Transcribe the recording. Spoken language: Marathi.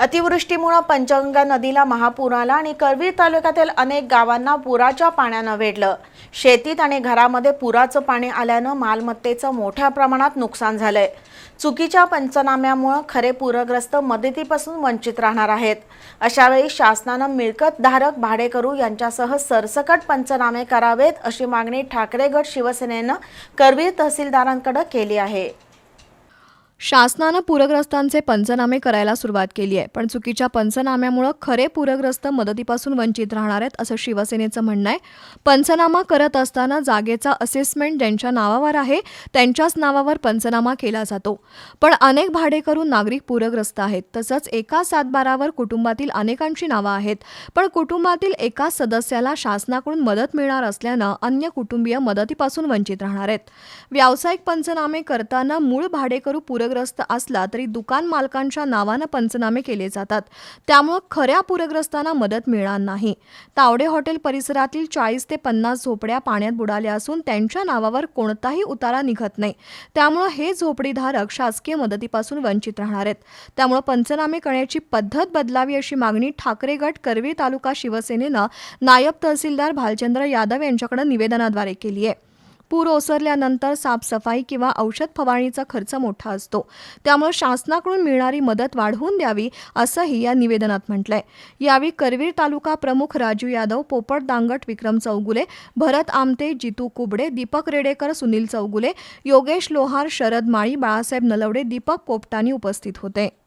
अतिवृष्टीमुळे पंचगंगा नदीला महापूर आला आणि करवीर तालुक्यातील अनेक गावांना पुराच्या पाण्यानं वेढलं. शेतीत आणि घरामध्ये पुराचं पाणी आल्यानं मालमत्तेचं मोठ्या प्रमाणात नुकसान झालंय. चुकीच्या पंचनाम्यामुळं खरे पूरग्रस्त मदतीपासून वंचित राहणार आहेत. अशावेळी शासनानं मिळकतधारक भाडेकरू यांच्यासह सरसकट पंचनामे करावेत अशी मागणी ठाकरे गट शिवसेनेनं करवीर तहसीलदारांकडे केली आहे. शासनानं पूरग्रस्तांचे पंचनामे करायला सुरुवात केली आहे. पण चुकीच्या पंचनाम्यामुळं खरे पूरग्रस्त मदतीपासून वंचित राहणार आहेत असं शिवसेनेचं म्हणणं आहे. पंचनामा करत असताना जागेचा असेसमेंट ज्यांच्या नावावर आहे त्यांच्याच नावावर पंचनामा केला जातो. पण अनेक भाडेकरू नागरिक पूरग्रस्त आहेत. तसंच एका सातबारावर कुटुंबातील अनेकांची नावं आहेत. पण कुटुंबातील एका सदस्याला शासनाकडून मदत मिळणार असल्यानं अन्य कुटुंबीय मदतीपासून वंचित राहणार आहेत. व्यावसायिक पंचनामे करताना मूळ भाडेकरू पूरग्रस्त असला तरी दुकान मालकांच्या नावानं पंचनामे केले जातात. त्यामुळं खऱ्या पूरग्रस्तांना मदत मिळणार नाही. तावडे हॉटेल परिसरातील चाळीस ते पन्नास झोपड्या पाण्यात बुडाल्या असून त्यांच्या नावावर कोणताही उतारा निघत नाही. त्यामुळं हे झोपडीधारक शासकीय मदतीपासून वंचित राहणार आहेत. त्यामुळं पंचनामे करण्याची पद्धत बदलावी अशी मागणी ठाकरे गट करवी तालुका शिवसेनेनं नायब तहसीलदार भालचंद्र यादव यांच्याकडे निवेदनाद्वारे केली आहे. पूर ओसरल्यानंतर साफसफाई किंवा औषध फवारणीचा खर्च मोठा असतो. त्यामुळे शासनाकडून मिळणारी मदत वाढवून द्यावी असंही या निवेदनात म्हटलंय. यावेळी करवीर तालुका प्रमुख राजू यादव पोपट दांगट विक्रम चौगुले भरत आमते जितू कुबडे दीपक रेडेकर सुनील चौगुले योगेश लोहार शरद माळी बाळासाहेब नलवडे दीपक पोपटानी उपस्थित होते.